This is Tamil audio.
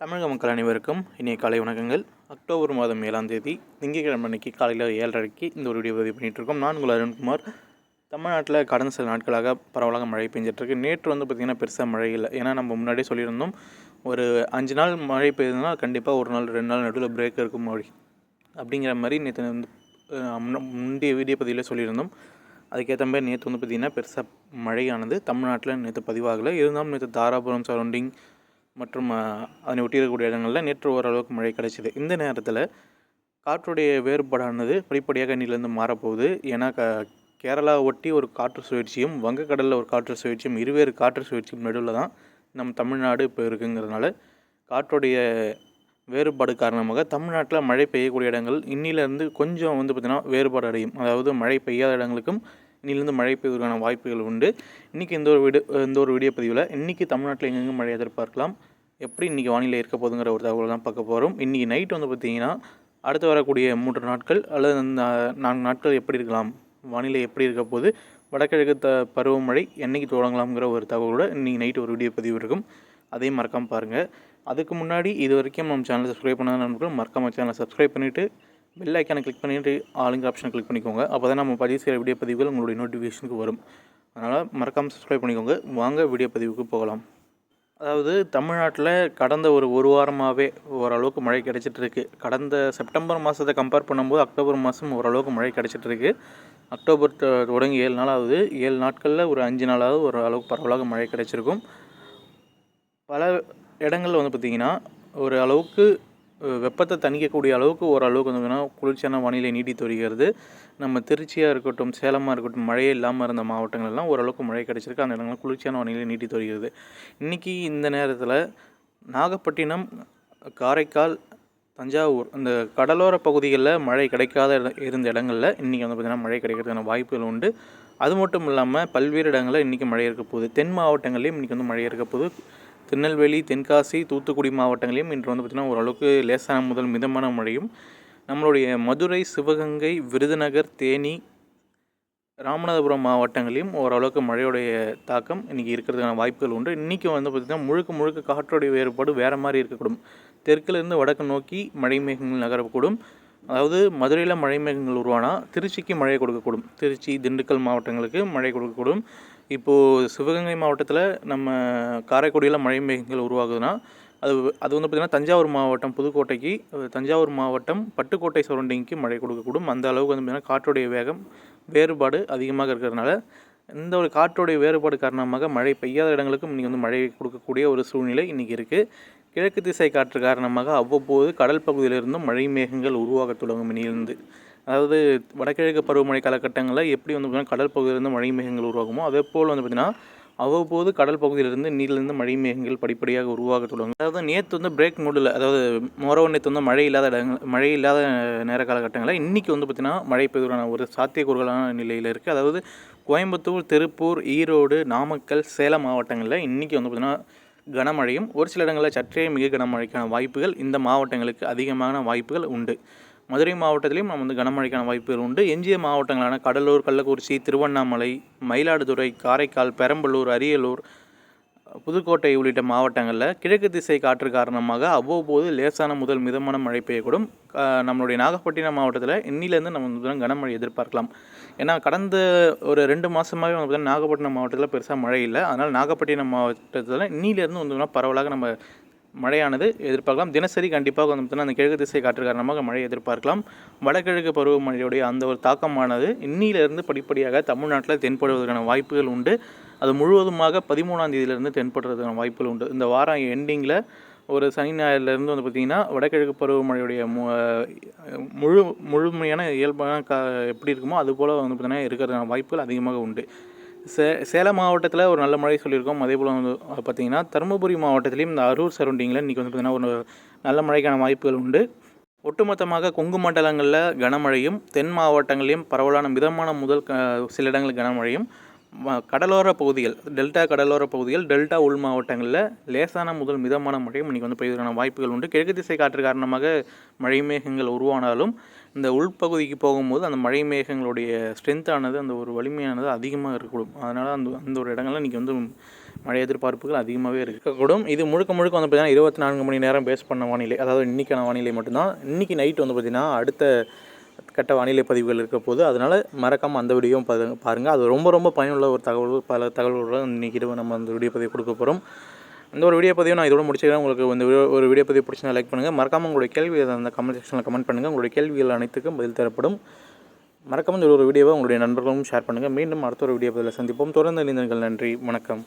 தமிழக மக்கள் அனைவருக்கும் இனிய காலை வணக்கங்கள். அக்டோபர் மாதம் ஏழாம் தேதி திங்கட்கிழமை அன்னைக்கு காலையில் ஏழரைக்கு இந்த ஒரு வீடியோ பதிவு பண்ணிகிட்ருக்கோம் நான் உங்கள் அருண்குமார். தமிழ்நாட்டில் கடந்த சில நாட்களாக பரவலாக மழை பெஞ்சிட்ருக்கு நேற்று வந்து பார்த்திங்கன்னா பெருசாக மழை இல்லை. ஏன்னா நம்ம முன்னாடியே சொல்லியிருந்தோம் ஒரு அஞ்சு நாள் மழை பெய்யுதுன்னா கண்டிப்பாக ஒரு நாள் ரெண்டு நாள் நடுவில் பிரேக் இருக்கும் மழை. அப்படிங்கிற மாதிரி நேற்று வந்து முந்தைய வீடியோ பதிவில் சொல்லியிருந்தோம். அதுக்கேற்ற மாதிரி நேற்று வந்து பார்த்திங்கன்னா பெருசாக மழையானது. தமிழ்நாட்டில் நேற்று பதிவாகலை. இருந்தாலும் நேற்று தாராபுரம் சரௌண்டிங் மற்றும் அதனை ஒட்டியிருக்கக்கூடிய இடங்களில் நேற்று ஓரளவுக்கு மழை கிடைச்சிது. இந்த நேரத்தில் காற்றுடைய வேறுபாடானது படிப்படியாக இன்னிலிருந்து மாறப்போகுது. ஏன்னா க கேரளா ஒட்டி ஒரு காற்று சுழற்சியும் வங்கக்கடலில் ஒரு காற்று சுழற்சியும் இருவேறு காற்று சுழற்சியும் நடுவில் தான் நம் தமிழ்நாடு இப்போ இருக்குங்கிறதுனால காற்றுடைய வேறுபாடு காரணமாக தமிழ்நாட்டில் மழை பெய்யக்கூடிய இடங்கள் இன்னிலேருந்து கொஞ்சம் வந்து பார்த்திங்கன்னா வேறுபாடு அடையும். அதாவது மழை பெய்யாத இடங்களுக்கும் இன்னிலேருந்து மழை பெய்வதற்கான வாய்ப்புகள் உண்டு. இன்றைக்கி இந்த ஒரு வீடு இந்த ஒரு வீடியோ பதிவில் இன்றைக்கி தமிழ்நாட்டில் எங்கெங்கே மழை எதிர்பார்க்கலாம். எப்படி இன்றைக்கி வானிலை இருக்க போதுங்கிற ஒரு தகவல் தான் பார்க்க போகிறோம் இன்றைக்கி நைட் வந்து பார்த்திங்கன்னா அடுத்து வரக்கூடிய மூன்று நாட்கள் அல்லது அந்த நான்கு நாட்கள் எப்படி இருக்கலாம் வானிலை எப்படி இருக்க போது வடகிழக்கு த பருவமழை என்றைக்கு தொடங்கலாம்ங்கிற ஒரு தகவலோட இன்றைக்கி நைட் ஒரு வீடியோ பதிவு இருக்கும். அதையும் மறக்காமல் பாருங்கள் அதுக்கு முன்னாடி இது வரைக்கும் நம்ம சேனலை சப்ஸ்கிரைப் பண்ணாத நண்பர்கள் மறக்காமல் சேனலை சப்ஸ்கிரைப் பண்ணிவிட்டு பெல் ஐக்கானை கிளிக் பண்ணிவிட்டு ஆளுங்க ஆப்ஷனை கிளிக் பண்ணிக்கோங்க. அப்போ தான் நம்ம பதிவு செய்கிற வீடியோ பதிவுகள் உங்களுடைய நோட்டிஃபிகேஷனுக்கு வரும். அதனால் மறக்காமல் சப்ஸ்கிரைப் பண்ணிக்கோங்க. வாங்க வீடியோ பதிவுக்கு போகலாம். அதாவது தமிழ்நாட்டில் கடந்த ஒரு ஒரு வாரமாகவே ஓரளவுக்கு மழை கிடைச்சிட்டு இருக்கு கடந்த செப்டம்பர் மாதத்தை கம்பேர் பண்ணும்போது அக்டோபர் மாதம் ஓரளவுக்கு மழை கிடைச்சிட்டு இருக்கு அக்டோபர் தொடங்கி ஏழு நாள் ஆகுது ஏழு நாட்களில் ஒரு அஞ்சு நாளாவது ஒரு அளவுக்கு பரவலாக மழை கிடச்சிருக்கும். பல இடங்களில் வந்து பார்த்திங்கன்னா ஒரு அளவுக்கு வெப்பத்தை தணிக்கக்கூடிய அளவுக்கு ஓரளவுக்கு வந்து குளிர்ச்சியான வானிலை நீடித்து வருகிறது நம்ம திருச்சியாக இருக்கட்டும் சேலமாக இருக்கட்டும் மழையே இல்லாமல் இருந்த மாவட்டங்கள்லாம் ஓரளவுக்கு மழை கிடச்சிருக்கு. அந்த இடங்களில் குளிர்ச்சியான வானிலை நீடித்து வருகிறது இன்றைக்கி இந்த நேரத்தில் நாகப்பட்டினம் காரைக்கால் தஞ்சாவூர் இந்த கடலோர பகுதிகளில் மழை கிடைக்காத இருந்த இடங்களில் இன்றைக்கி வந்து பார்த்திங்கன்னா மழை கிடைக்கிறதுக்கான வாய்ப்புகள் உண்டு. அது மட்டும் இல்லாமல் பல்வேறு இடங்களில் இன்றைக்கி மழை இருக்க போகுது. தென் மாவட்டங்கள்லேயும் இன்றைக்கி வந்து மழை இருக்க போகுது. திருநெல்வேலி தென்காசி தூத்துக்குடி மாவட்டங்களையும் இன்று வந்து பார்த்திங்கன்னா ஓரளவுக்கு லேசான முதல் மிதமான மழையும் நம்மளுடைய மதுரை சிவகங்கை விருதுநகர் தேனி ராமநாதபுரம் மாவட்டங்களையும் ஓரளவுக்கு மழையுடைய தாக்கம் இன்றைக்கி இருக்கிறதுக்கான வாய்ப்புகள் உண்டு. இன்றைக்கி வந்து பார்த்திங்கன்னா முழுக்க முழுக்க காற்றுடைய வேறுபாடு வேறு மாதிரி இருக்கக்கூடும். தெற்குலேருந்து வடக்கு நோக்கி மழை மேகங்கள் நகரக்கூடும். அதாவது மதுரையில் மழை மேகங்கள் உருவானா திருச்சிக்கு மழை கொடுக்கக்கூடும். திருச்சி திண்டுக்கல் மாவட்டங்களுக்கு மழை கொடுக்கக்கூடும். இப்போது சிவகங்கை மாவட்டத்தில் நம்ம காரைக்குடியில் மழை மேகங்கள் உருவாகுதுன்னா அது அது வந்து பார்த்திங்கன்னா தஞ்சாவூர் மாவட்டம் புதுக்கோட்டைக்கு தஞ்சாவூர் மாவட்டம் பட்டுக்கோட்டை சரௌண்டிங்க்கு மழை கொடுக்கக்கூடும். அந்த அளவுக்கு வந்து பார்த்திங்கன்னா காற்றுடைய வேகம் வேறுபாடு அதிகமாக இருக்கிறதுனால இந்த ஒரு காற்றுடைய வேறுபாடு காரணமாக மழை பெய்யாத இடங்களுக்கும் இன்றைக்கி வந்து மழை கொடுக்கக்கூடிய ஒரு சூழ்நிலை இன்றைக்கி இருக்குது கிழக்கு திசை காற்று காரணமாக அவ்வப்போது கடல் பகுதியிலிருந்தும் மழை மேகங்கள் உருவாக தொடங்கும் இனியிலிருந்து அதாவது வடகிழக்கு பருவமழை காலகட்டங்களில் எப்படி வந்து பார்த்திங்கன்னா கடல் பகுதியிலிருந்து மழை மேகங்கள் உருவாகுமோ அதே போல் வந்து பார்த்திங்கன்னா அவ்வப்போது கடல் பகுதியிலிருந்து நீரிலிருந்து மழை மேகங்கள் படிப்படியாக உருவாக தொடங்கும். அதாவது நேற்று வந்து பிரேக் மூடில் அதாவது மோரவ நேற்று வந்து மழை இல்லாத இடங்கள் மழை இல்லாத நேர காலகட்டங்களில் இன்றைக்கி வந்து பார்த்திங்கன்னா மழை பெய்வதற்கான ஒரு சாத்தியக்கூறுகளான நிலையில் இருக்குது அதாவது கோயம்புத்தூர் திருப்பூர் ஈரோடு நாமக்கல் சேலம் மாவட்டங்களில் இன்றைக்கி வந்து பார்த்திங்கன்னா கனமழையும் ஒரு சில இடங்களில் சற்றே மிக கனமழைக்கான வாய்ப்புகள் இந்த மாவட்டங்களுக்கு அதிகமான வாய்ப்புகள் உண்டு. மதுரை மாவட்டத்திலையும் நம்ம வந்து கனமழைக்கான வாய்ப்புகள் உண்டு. எஞ்சிய மாவட்டங்களான கடலூர் கள்ளக்குறிச்சி திருவண்ணாமலை மயிலாடுதுறை காரைக்கால் பெரம்பலூர் அரியலூர் புதுக்கோட்டை உள்ளிட்ட மாவட்டங்களில் கிழக்கு திசை காற்று காரணமாக அவ்வப்போது லேசான முதல் மிதமான மழை பெய்யக்கூடும். நம்மளுடைய நாகப்பட்டினம் மாவட்டத்தில் இன்னிலேருந்து நம்ம வந்து கனமழை எதிர்பார்க்கலாம். ஏன்னா கடந்த ஒரு ரெண்டு மாதமாகவே வந்து பார்த்தீங்கன்னா நாகப்பட்டினம் மாவட்டத்தில் பெருசாக மழை இல்லை. அதனால் நாகப்பட்டினம் மாவட்டத்தில் இன்னிலேருந்து வந்து பரவலாக நம்ம மழையானது எதிர்பார்க்கலாம். தினசரி கண்டிப்பாக வந்து பார்த்தீங்கன்னா அந்த கிழக்கு திசை காற்று காரணமாக மழை எதிர்பார்க்கலாம். வடகிழக்கு பருவமழையுடைய அந்த ஒரு தாக்கமானது இன்னிலிருந்து படிப்படியாக தமிழ்நாட்டில் தென்படுவதற்கான வாய்ப்புகள் உண்டு. அது முழுவதுமாக பதிமூணாம் தேதியிலிருந்து தென்படுறதுக்கான வாய்ப்புகள் உண்டு. இந்த வாரம் எண்டிங்கில் ஒரு சனி ஞாயிறுலேருந்து வந்து பார்த்திங்கன்னா வடகிழக்கு பருவமழையுடைய மு முழு முழுமையான இயல்பான கா எப்படி இருக்குமோ அது போல் வந்து பார்த்திங்கன்னா இருக்கிறதுக்கான வாய்ப்புகள் அதிகமாக உண்டு. சே சேலம் மாவட்டத்தில் ஒரு நல்ல மழை சொல்லியிருக்கோம். அதே போல் வந்து பார்த்திங்கன்னா தருமபுரி மாவட்டத்திலையும் இந்த அரூர் சரௌண்டிங்கில் இன்றைக்கி வந்து பார்த்திங்கன்னா ஒரு நல்ல மழைக்கான வாய்ப்புகள் உண்டு. ஒட்டுமொத்தமாக கொங்கு மண்டலங்களில் கனமழையும் தென் மாவட்டங்களிலும் பரவலான மிதமான முதல் க சில இடங்களில் கனமழையும் கடலோர பகுதிகள் டெல்டா கடலோர பகுதிகள் டெல்டா உள் மாவட்டங்களில் லேசான முதல் மிதமான மழையும் இன்றைக்கி வந்து பெய்வதற்கான வாய்ப்புகள் உண்டு. கிழக்கு திசை காற்று காரணமாக மழை மேகங்கள் உருவானாலும் இந்த உள்பகுதிக்கு போகும்போது அந்த மழை மேகங்களுடைய ஸ்ட்ரென்த்தானது அந்த ஒரு வலிமையானது அதிகமாக இருக்கக்கூடும். அதனால் அந்த அந்த ஒரு இடங்கள்ல இன்றைக்கி வந்து மழை எதிர்பார்ப்புகள் அதிகமாகவே இருக்கக்கூடும். இது முழுக்க முழுக்க வந்து பார்த்திங்கன்னா இருபத்தி நான்கு மணி நேரம் பேஸ் பண்ண வானிலை அதாவது இன்றைக்கான வானிலை மட்டும்தான். இன்றைக்கி நைட் வந்து பார்த்திங்கன்னா அடுத்த கட்ட வானிலை பதிவுகள் இருக்க போது அதனால் மறக்காமல் அந்த வீடியோவும் பாருங்கள் அது ரொம்ப ரொம்ப பயனுள்ள ஒரு தகவல் பல தகவல்களுடன் இன்றைக்கி இரவு நம்ம அந்த வீடியோ பதிவு கொடுக்க போகிறோம் இந்த ஒரு வீடியோ பதிவு நான் இதோட முடிச்சுக்கிறேன். உங்களுக்கு இந்த வீடியோ ஒரு வீடியோ பதிவு பிடிச்சினா லைக் பண்ணுங்கள் மறக்காமல் உங்களுடைய கேள்வி அந்த கமெண்ட் செக்ஷனில் கமெண்ட் பண்ணுங்கள் உங்களுடைய கேள்விகள் அனைத்துக்கும் பதில் தரப்படும். மறக்காமல் இந்த ஒரு வீடியோவை உங்களுடைய நண்பர்களும் ஷேர் பண்ணுங்கள் மீண்டும் அடுத்த ஒரு வீடியோ பதிவில் சந்திப்போம். தொடர்ந்து இணைந்தர்கள் நன்றி. வணக்கம்.